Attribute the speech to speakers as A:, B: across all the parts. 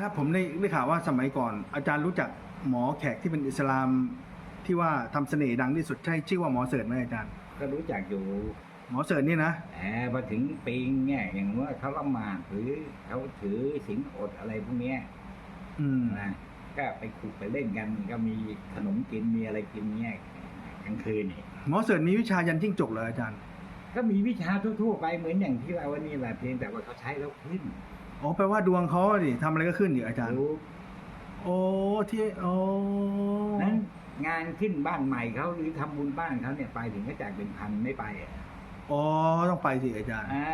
A: ครับผมได้ได้ข่าวว่าสมัยก่อน อาจารย์รู้จักหมอแขกที่เป็นอิสลามที่ว่าทำเสน่ห์ดังที่สุดใช่ชื่อว่าหมอเสิร์ตไหมอาจารย์
B: ก็รู้จักอยู่
A: หมอเสิร์ตนี่นะ
B: แหมพอถึงปีงเนี่ยอย่างว่าเขาละหมาดหรือเขาถือศีลอดอะไรพวกเนี้ย
A: อืม
B: นะก็ไปขุดไปเล่นกันก็มีขนมกินมีอะไรกินเนี่ยกลางคืนนี่
A: หมอเสิร์ตมีวิชายันจิ้งจกเหรออาจารย์
B: ก็มีวิชาทั่วๆไปเหมือนอย่างที่เราว่านี่แหละเพียงแต่ว่าเขาใช้แล้วขึ้น
A: อ๋อแปลว่าดวงเขาดิทำอะไรก็ขึ้นดิอาจารย์
B: รู้
A: โอ้ที่โอ้
B: นั้นงานขึ้นบ้านใหม่เขาหรือทำบุญบ้านเขาเนี่ยไปถึงก็แจกเป็นพันไม่ไปอะ
A: อ๋อต้องไปสิอาจารย์
B: อ่า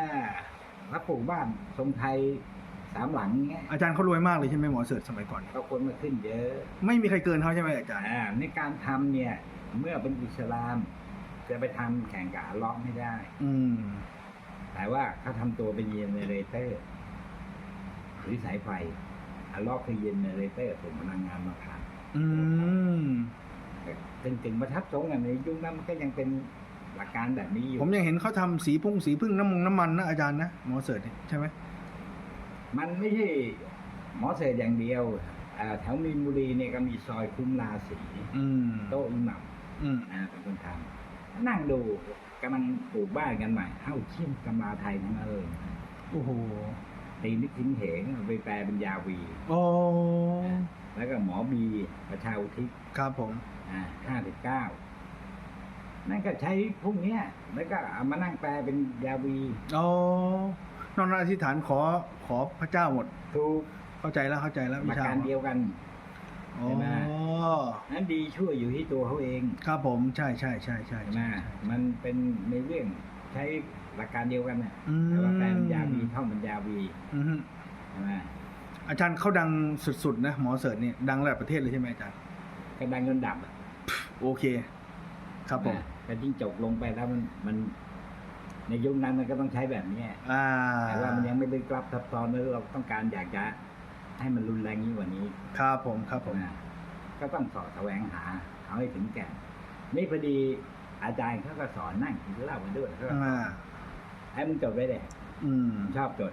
B: พระปลูกบ้านทรงไทยสามหลังเงี้ย
A: อาจารย์เขารวยมากเลยใช่ไหมหมอเสิร์ตสมัยก่อน
B: ก็คนมาขึ้นเยอะ
A: ไม่มีใครเกินเขาใช่ไหมอาจารย์
B: อ่าในการทำเนี่ยเมื่อเป็นอิสลาม จะไปทำแข่งกับอัลเลาะห์ไม่ได้
A: อืม
B: แต่ว่าเขาทำตัวเป็นเยเนเรเตอร์ห รือสายไฟอัลเลาะห์คือเยเนเรเตอร์ส่งพลังงานมาผ่าน
A: อืม
B: ถึงถึงประทับทรงอะในยุคนั้นมันก็ยังเป็นหลักการแบบนี้อยู่
A: ผมยังเห็นเขาทำสีพุ่งสีพึ่งน้ำมงน้ำมันนะอาจารย์นะหมอเสิร์ตนี่ใช่ไหม
B: มันไม่ใช่หมอเศษอย่างเดียวอ่าแถวมีนบุรีเนี่ยก็มีซอยคุ้มราศี
A: อืม
B: โต๊ะอิหมัม
A: อืม
B: อ่าเป็นคนทำนั่งดูกำลังปลูกบ้านกันใหม่เอ้าเชี่ยมกำมาไทยทั้งนั้นเลย
A: โอ้โห
B: ตีนิดทิ้งเหงเอาไปแปลเป็นยาวี
A: โอ้
B: แล้วก็หมอบีประชาอุทิศ
A: ครับผม
B: อ่าห้าสิบเก้านั่นก็ใช้พวกเนี้ย แล้วก็เอามานั่งแปลเป็นยาวี
A: โอ้นอกนั้นอธิษฐานขอขอพระเจ้าหมด
B: ถูก
A: เข้าใจแล้วเข้าใจแล้ว
B: ห
A: วิ
B: ลัก
A: ชา
B: การเดียวกัน
A: อ๋อ
B: ใช่ไหมนั้นดีช่วยอยู่ที่ตัวเขาเอง
A: ครับผมใช่ใช่ใช่ใช่
B: ใช่ไหมมันเป็นในเรื่อง ใช้หลักการเดียวกันน่ะ
A: อืม
B: แต่ว่าแปลเป็นยาวีท่องเป็นยาวี
A: อือฮึ
B: ใช่ไหม
A: อาจารย์เขาดังสุดๆนะหมอเสิร์ตนี่ดังระดับประเทศเลยใช่ไหมอาจารย์
B: กระดังจนดับอะ
A: โอเค ครับผม
B: นะแต่จิ้งจกลงไปแล้วมันมัน ในยุคนั้นมันก็ต้องใช้แบบเนี้ย
A: อ่า
B: แต่ว่ามันยังไม่ลึกลับซับซ้อนแล้วเราต้องการอยากจะให้มันรุนแรงยิ่งกว่านี้
A: ครับผมครับผม
B: นะก็ต้องสอดแสวงหาเอาให้ถึงแก่นนี่พอดี อาจารย์เขาก็สอนนั่งกินเหล้ากันด้วยเขาก็
A: อ่า
B: ให้มึงจดไว้เลย
A: อืม
B: ชอบจด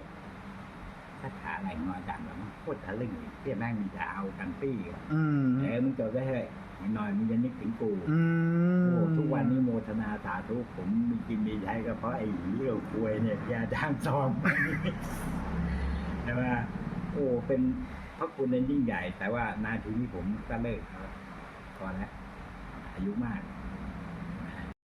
B: คาถาอะไรของอาจารย์แบบโคตรทะลึ่งเลยที่แม่งจะเอากันปี้กัน
A: อืม
B: เออมึงจดไว้เถอะอีกหน่อยมึงจะนึกถึงกู
A: อืม
B: โอ้ทุกวันนี้โมทนาสาธุผมมีกินมีใช้ก็เพราะไอ้เรื่องควยเนี่ยที่อาจารย์สอนใช่ไหมโอ้เป็นพระคุณนั้นยิ่งใหญ่ แต่ว่านาทีนี้ผมก็เลิกครับพอแล้วอายุมาก